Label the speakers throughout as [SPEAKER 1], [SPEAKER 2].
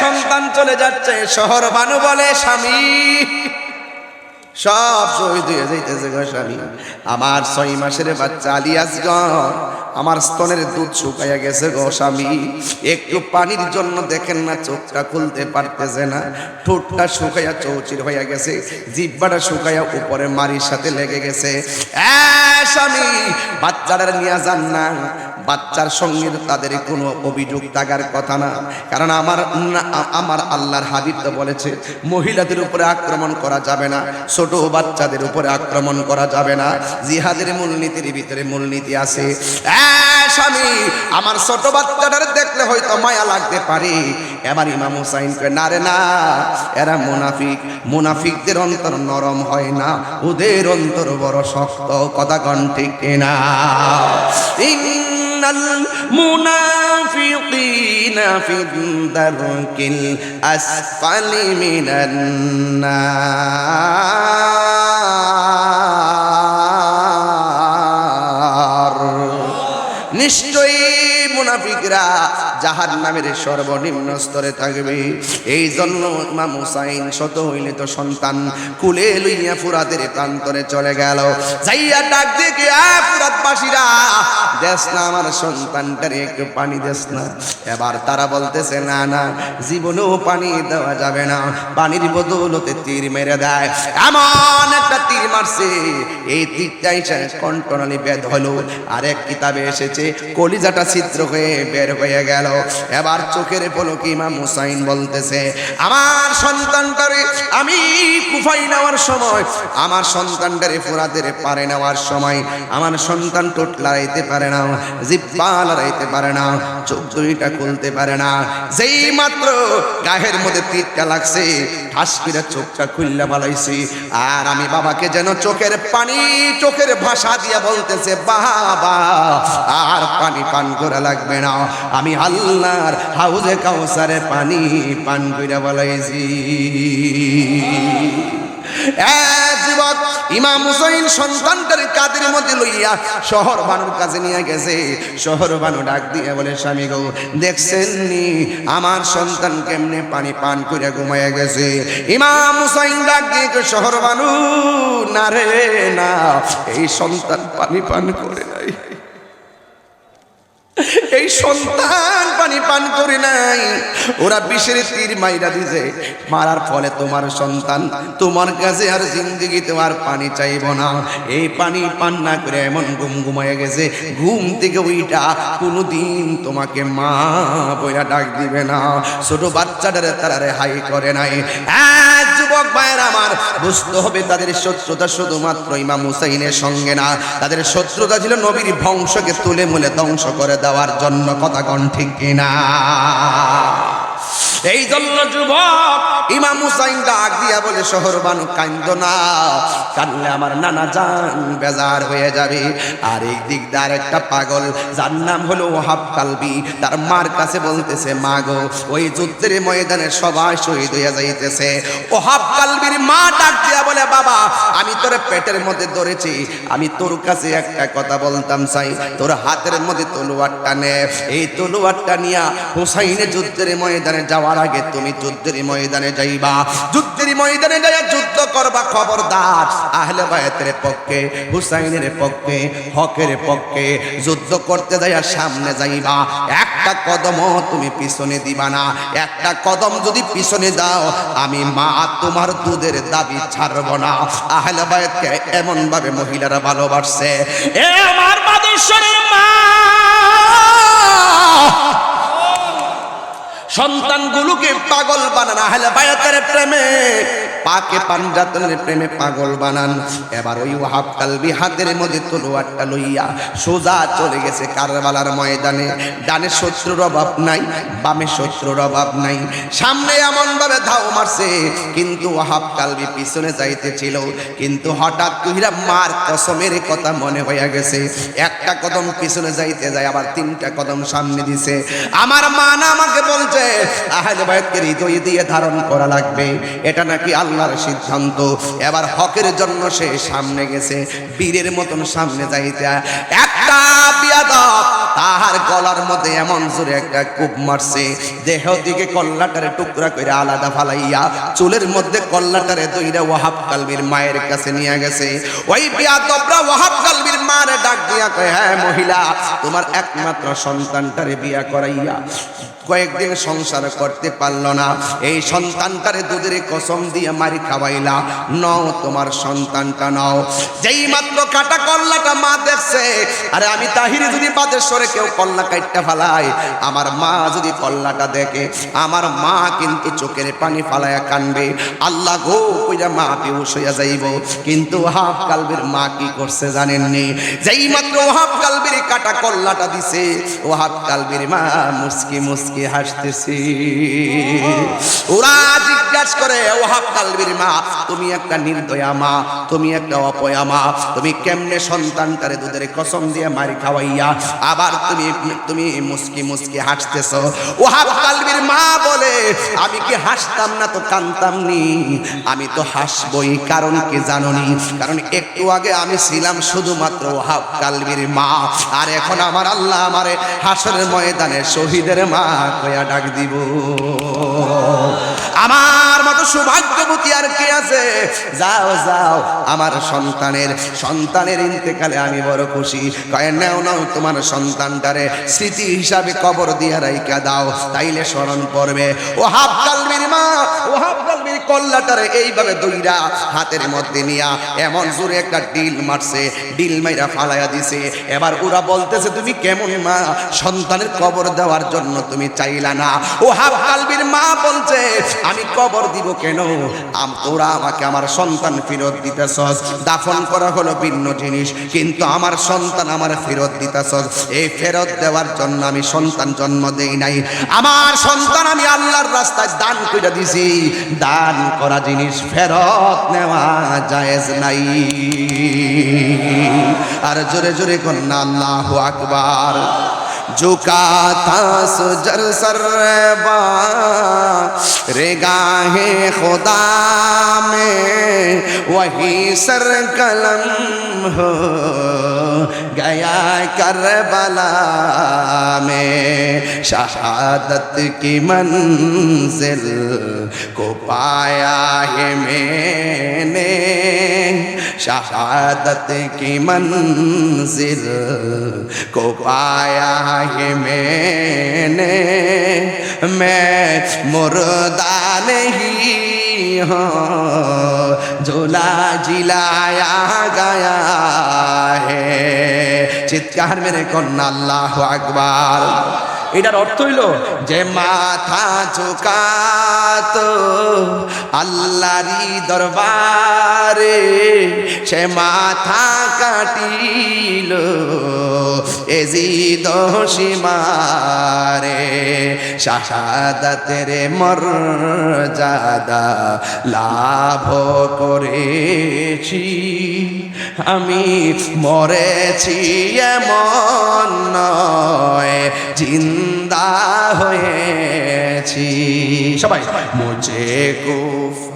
[SPEAKER 1] সন্তান চলে যাচ্ছে শহর বানু বলে স্বামী। সব শহীদ হয়ে যাইতেছে গো স্বামী। আমার ছয় মাসের বাচ্চা আলিয়াসগঞ্জ আমার স্তনের দুধ শুকাইয়া গেছে গো স্বামী। একটু পানির জন্য দেখেন না, চোখটা খুলতে পারতেছে না। ঠোঁটটা শুকাইয়া চৌচির হইয়া গেছে, জিব্বাটা শুকাইয়া উপরে মারির সাথে লেগে গেছে। স্বামী বাচ্চারা নিয়ে যান না। বাচ্চার সঙ্গে তাদের কোনো অভিযোগ থাকার কথা না। কারণ আমার আমার আল্লাহর হাবিব তো বলেছে, মহিলাদের উপরে আক্রমণ করা যাবে না। ছোট বাচ্চাদের উপরে আক্রমণ করা যাবে না। জিহাদের মূলনীতির ভিতরে মূলনীতি আছে। স্বামী, আমার ছোট বাচ্চাটার দেখলে হয়তো মায়া লাগতে পারে। এবার ইমাম হুসাইন কয়, না রে, না, এরা মুনাফিক। মুনাফিকদের অন্তর নরম হয় না। ওদের অন্তর বড় শক্ত। কথা কন ঠিক কিনা? ইন্নাল خالدين في الدرك الأسفل من النار. নিশ্চয়ই মুনাফিকরা জাহার নামের সর্বনিম্ন স্তরে থাকবে। এই জন্য ইমাম হুসাইন শত হইলে তো সন্তান কুলে লইয়া ফুরাতের প্রান্তরে চলে গেল। যাইয়া ডাক দেখে ফুরাতবাসীরা দেশ না আমার সন্তানটারে, একটু পানি দেশ না। এবার তারা বলতেছে, না না, জীবনেও পানি দেওয়া যাবে না। পানির বদৌলতে তীর মেরে দেয়। এমন একটা তীর মারছে। এই তীরটাই কন্টনালি বেদ হলো। আরেক কিতাবে এসেছে কলিজাটা ছিদ্র হয়ে বের হয়ে গেল। এবার চোখের পলকে ইমাম হুসাইন বলতেছে, আমার সন্তানটারে আমি কুফাই নেওয়ার সময়, আমার সন্তানটারে ফুরাতের পারে নেওয়ার সময়, আমার সন্তান টোট লড়াইতে পারে না, জিব্বা লড়াইতে পারে না, চোখ দুইটা খুলতে পারে না। যেই মাত্র গায়ের মধ্যে তীরটা লাগছে, ঠাস করে চোখটা খুললে বালাইছি, আর আমি বাবাকে যেন চোখের পানি, চোখের ভাষা দিয়ে বলতেছে, বাবা আর পানি পান করা লাগবে না। আমি আল্লাহর হাউজে কাউসারে পানি পান করে বলাইছি। যুবক ইমাম হুসাইন সন্তানটার কাদের মধ্যে লইয়া শহর বানুর কাছে নিয়ে গেছে। শহর বানু ডাক দিয়ে বলে, স্বামী গো, দেখছেন নি? আমার সন্তান কেমনে পানি পান করে ঘুমাইয়া গেছে? ইমাম হুসাইন ডাক দিয়ে শহর বানু, না রে, না, এই সন্তান পানি পান করে নাই। এই সন্তান পানি পান করে নাই। ওরা বিষের তীর মাইরা দিছে। মারার ফলে তোমার সন্তান, তোমার কাছে আর জিন্দগি তোমার পানি চাইব না। এই পানি পান না করে এমন ঘুম ঘুমায় গেছে। ঘুম থেকে ওইটা কোনোদিন তোমাকে মা বইরা ডাক দিবে না। ছোট বাচ্চাটারে তারা রেহাই করে নাই। যুবক ভাইয়ের আমার, বুঝতে হবে তাদের শত্রুতা শুধুমাত্র ইমাম হুসাইনের সঙ্গে না। তাদের শত্রুতা ছিল নবীর বংশকে তুলে মুলে ধ্বংস করে দেওয়ার জন্য কথা কন ঠিক কিনা? এই জন্য যুবক, ইমাম হুসাইন ডাক দিয়া বলে, শহর বানু, কান্দ না। কানলে আমার নানা জান বেজার হয়ে যাবে। আর এই দিক দিয়ে একটা পাগল, যার নাম হলো ওহাব কালবি। তার মার কাছে বলতেছে, মা গো, ওই যুদ্ধের ময়দানে সবাই শহীদ হইয়া যাইতেছে। ওহাব কালবির মা ডাক দিয়া বলে, বাবা, আমি তোর পেটের মধ্যে ধরেছি। আমি তোর কাছে একটা কথা বলতাম চাই তোর হাতের মধ্যে তলোয়ারটা নে। এই তলোয়ারটা নিয়া হুসাইনে যুদ্ধের ময়দানে যাওয়ার আগে তুমি যুদ্ধের ময়দানে যাইবা। যুদ্ধের ময়দানে যাইয়া যুদ্ধ করবা, খবরদার। আহলে বায়াতের পক্ষে, হুসাইনের পক্ষে, হকের পক্ষে যুদ্ধ করতে যাইয়া সামনে যাইবা। একটা কদমও তুমি পিছনে দিবা না। একটা কদম যদি পিছনে দাও, আমি মা তোমার দুধের দাবি ছাড়ব না। আহলে বায়াতকে এমন ভাবে মহিলারা ভালোবাসছে। এ আমার মাদেশ্বরের সন্তানগুলোকে পাগল বানান, আহলে বায়াতের প্রেমে। পাকে পাঞ্জাতনের প্রেমে পাগল বানান। এবার ওই ওয়াহাব কালবি হাতের মধ্যে তলোয়ারটা লইয়া সোজা চলে গেছে কারবালার ময়দানে। ডানে শত্রুর অভাব নাই, বামে শত্রুর অভাব নাই। সামনে এমন ভাবে ধাও মারছে, কিন্তু ওয়াহাব কালবি পিছনে যাইতেছিল কিন্তু হঠাৎ তুহিরা মার কসমের কথা মনে হইয়া গেছে। একটা কদম পিছনে যাইতে যায়, আবার তিনটা কদম সামনে দিছে। আমার মা না আমাকে বলছে আহলে বায়াতকে হৃদয় দিয়ে ধারণ করা লাগবে। এটা নাকি আল্লাহর সিদ্ধান্ত। এবার হকের জন্য সে সামনে গেছে, বীরের মতন সামনে যাইতে। একটা বিয়াদব তাহার গলার মধ্যে এমন জোরে একটা কূপ মারছে, দেহ দিকে কল্লাটারে টুকরা করে আলাদা ফালাইয়া চুলের মধ্যে কল্লাটারে দইরা ওয়াহাব কালবির মায়ের কাছে নিয়ে গেছে। ওই বিয়াদবরা ওয়াহাব কালবির মারে ডাক দিয়া কয় হ্যাঁ মহিলা, তোমার একমাত্র সন্তানটারে বিয়া করাইয়া কয়েকদিন সংসার করতে পারল না। এই সন্তানটারে দুধের কসম দিয়ে মারি খাওয়াইলা। নও তোমার সন্তানটা নাও। যেই মাত্র কাটা কল্লাটা মা দেখছে, আরে আমি তাহিরি যদি বাদেশ্বরে কেউ কল্লা কাটটা ফালায়, আমার মা যদি কল্লাটা দেখে, আমার মা কিন্তু চোখের পানি ফালায়া কানবে। আল্লাহ গো, কইরা মা বেউস হইয়া যাইব। কিন্তু হাফ কালবির মা কি করছে জানেননি? যেই মাত্র ওহাব কালবির কাটা কল্লাটা দিছে ওহাব কালবির মা মুসকি মুসকি হাসতেছে। ওরা জিজ্ঞাসা করে ওহাব কালবির মা, তুমি একটা নির্দয়া মা, তুমি একটা অপয়া মা, তুমি কেমনে সন্তানটারে দুধের কসম দিয়ে মারি খাওয়াইয়া আবার তুমি তুমি মুসকি মুসকি হাসতেছ? ওহাব কালবির মা বলে, আমি কি হাসতাম না তো কানতাম নি আমি তো হাসবই, কারণ কি জাননি? কারণ একটু আগে আমি ছিলাম শুধুমাত্র ওহাব কালবির মা, আর এখন আমার আল্লাহ আমারে হাসরের ময়দানে শহীদের মা কয়া ডাক দিব। আমার মতো সৌভাগ্যবতী আর কে আছে। যাও যাও, আমার সন্তানের সন্তানের ইন্তেকালে আমি বড় খুশি। কয়ে, নাও নাও, তোমার সন্তানটারে স্মৃতি হিসাবে কবর দিয়া রাইকা দাও, তাইলে স্মরণ পড়বে। ও হাফ কালবির মা, ও হাফ কালবির কল্লাটারে এইভাবে দইরা হাতের মধ্যে নিয়া এমন জোরে একটা ডিল মারছে, ডিল মাইরা ফালাইয়া দিছে। এবার ওরা বলতেছে, তুমি কেমন মা? সন্তানের কবর দেওয়ার জন্য তুমি চাইলা না। ও হাফ কালবির মা বলছে, আমি কবর দিব কেন? আম- তোরা আমাকে আমার সন্তান ফেরত দিতেছস। দাফন করা হলো ভিন্ন জিনিস, কিন্তু আমার সন্তান আমার ফেরত দিতেছস। এই ফেরত দেওয়ার জন্য আমি সন্তান জন্ম দেই নাই। আমার সন্তান আমি আল্লাহর রাস্তায় দান করে দিছি। দান করা জিনিস ফেরত নেওয়া জায়েজ নাই। আর জোরে জোরে কন্যা আল্লাহ আকবার। جھکا تھا سجر سر با رگاہ خدا میں، وہی سر قلم ہو گیا کربلا میں۔ شہادت کی منزل کو پایا ہے میں نے۔ شہادت کی منزل کو پایا ہے میں نے۔ میں مردہ نہیں ہوں، جھولا جلایا گیا ہے۔ چتکار میرے کو اللہ اکبار এটার অর্থ হইল যে মাথা ঝুকাত আল্লাহরি দরবারে, সে মাথা কাটিল এজিদ সীমারে। শাহাদাতের মর্যাদা লাভ করেছি। আমি মরেছি এমন জিন্দা হয়েছি। সবাই। মুঝে কুফ।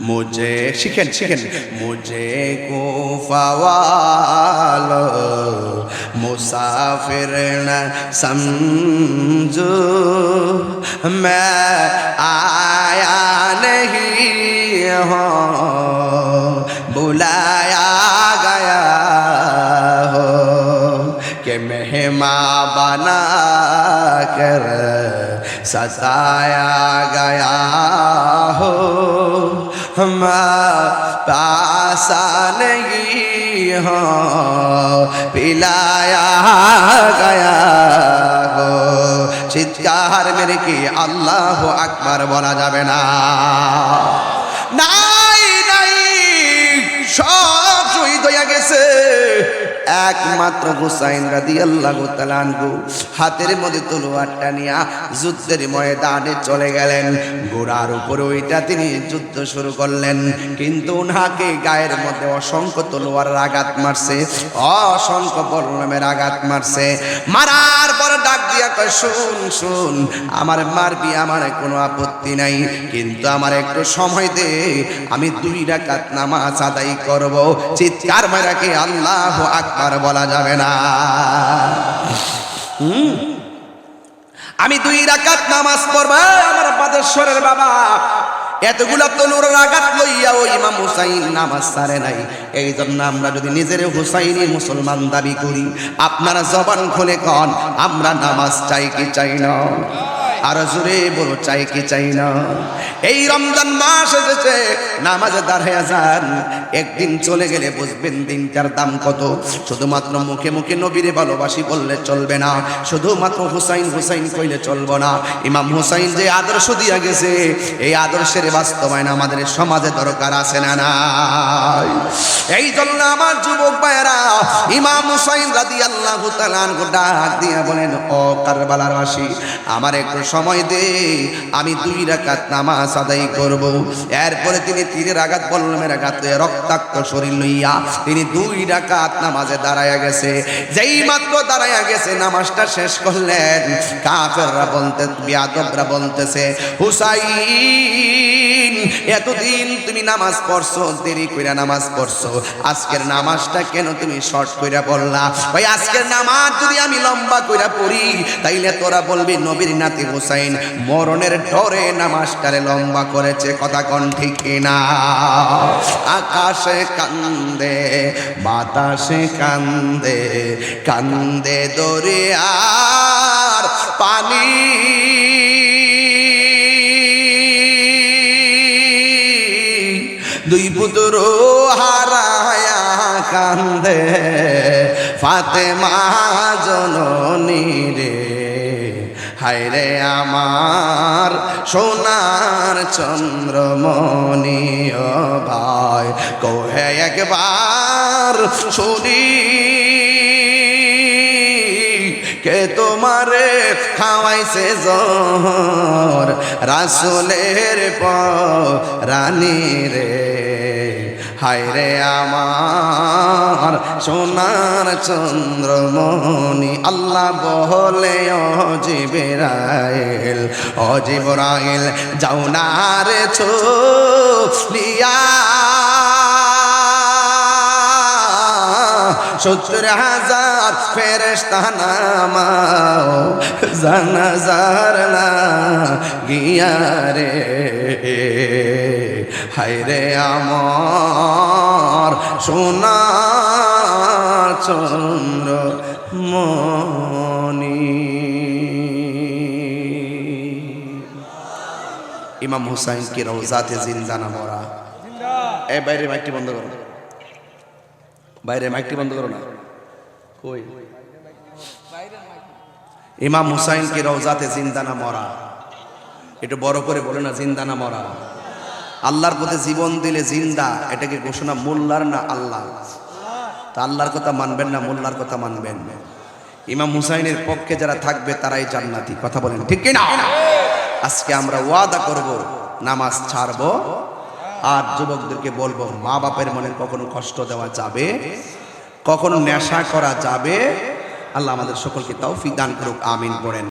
[SPEAKER 1] মুঝে শিখেন শিখেন। মুঝে কুফাওয়াল। মুসাফির না সমঝো मैं आ کر ستایا گیا ہو ہم پاسا نہیں ہو، پلایا گیا ہو۔ چتکار میرے کی اللہ اکبر، بولا جاوے نا۔ একমাত্র হুসাইন রাদি আল্লাহ তালানহু হাতের মধ্যে তলোয়ারটা নিয়া যুদ্ধের ময়দানে চলে গেলেন। ঘোড়ার উপর ওইটা তিনি যুদ্ধ শুরু করলেন। কিন্তু উনাকে গায়ের মধ্যে অসংখ্য তলোয়ারের আঘাত মারছে, অসংখ্য বর্ণমের আঘাত মারছে। মারার পর দিয়া কয়, শুন শুন, আমার মারবি আমার কোনো আপত্তি নাই, কিন্তু আমার একটু সময় দে, আমি দুই রাকাত নামাজ আদায় করব। চিৎকার মারাকে আল্লাহ আকবার বলা যাবে না। হুম? আমি দুই রাকাত নামাজ পড়ব, আমার বাদেশ্বরের বাবা এতগুলা তনুর আঘাত লইয়া ও ইমাম হুসাইন নামাজ সারে নাই। এই জন্য আমরা যদি নিজের হুসাইনি মুসলমান দাবি করি, আপনারা জবান খুলে কন, আমরা নামাজ চাই কি চাই না? আর জোরে বলো, চাই কি চাই না? এই রমজান মাস এসেছে, নামাজে দাঁড়ায় যান। একদিন চলে গেলে বুঝবেন দিনটার দাম কত। শুধুমাত্র মুখে মুখে নবীরে ভালোবাসি বললে চলবে না। শুধুমাত্র হুসাইন হুসাইন কইলে চলবো না। ইমাম হুসাইন যে আদর্শ দিয়া গেছে, এই আদর্শের বাস্তবায়ন আমাদের সমাজে দরকার আছে না নাই? এই জন্য আমার যুবক ভাইয়েরা, ইমাম হুসাইন রাদি আল্লাহ ডাক দিয়া বলেন, ও কারবালার বাসী, আমার একটু সময় দে, আমি দুই রাকাত নামাজ আদায় করব। এরপরে তিনি তীরের আঘাত, বললামের আঘাত রক্তাক্ত শরীর লইয়া তিনি দুই রাকাত নামাজে দাঁড়ায়া গেছে। যেই মাত্র দাঁড়ায়া গেছে, নামাজটা শেষ করলেন। কাফেররা বলতে, বিয়াদবরা বলতেছে, হুসাইন! এতদিন তুমি নামাজ পড়ছো, দেরি কইরা নামাজ পড়ছো। আজকের নামাজটা কেন তুমি শর্ট কইরা পড়লা ভাই, আজকের নামাজ যদি আমি লম্বা কইরা পড়ি, তাইলে তোরা বলবি, নবীর নাতি হুসাইন, মরণের ডরে নামাজটারে লম্বা করেছে, কথা কন ঠিক না আকাশে কান্দে, বাতাসে কান্দে কান্দে দরিয়ার পানি। কান্দে। ফাতেমা জননী রে, হায়রে আমার সোনার চন্দ্রমণি ও ভাই, কহে একবার শুনি। কে তোমারে খাওয়াইছে জহর, রাসুলের রানী রে? হায় রে আমার সোনার চন্দ্রমণি, আল্লাহ বলে অজিবরাইল অজিবরাইল যাও না রে ছোলিয়া। সত্তর হাজার ফেরেস্তা নামাও, জানাজার না গিয়া রে। হায়রে আমার সোনা চন্দ্র মনি ইমাম হুসাইন কি রওজাতে জিন্দানা মরা? এ, বাইরে মাইকটি বন্ধ করো। বাইরে মাইকটি বন্ধ করো না। কই? ইমাম হুসাইন কি রওজাতে জিন্দানা মরা? একটু বড় করে বলে না জিন্দানা মরা। আল্লাহর পথে জীবন দিলে জিন্দা এটাকে ঘোষণা মোল্লার না আল্লাহ তা আল্লাহর কথা মানবেন না, মোল্লার কথা মানবেন। ইমাম হুসাইনের পক্ষে যারা থাকবে, তারাই জান্নাতি। কথা বলেন, ঠিক কিনা? আজকে আমরা ওয়াদা করব, নামাজ ছাড়বো। আর যুবকদেরকে বলব, মা বাপের মনে কখনো কষ্ট দেওয়া যাবে, কখনো নেশা করা যাবে। আল্লাহ আমাদের সকলকে তাও দান করুক, আমিন পড়েন।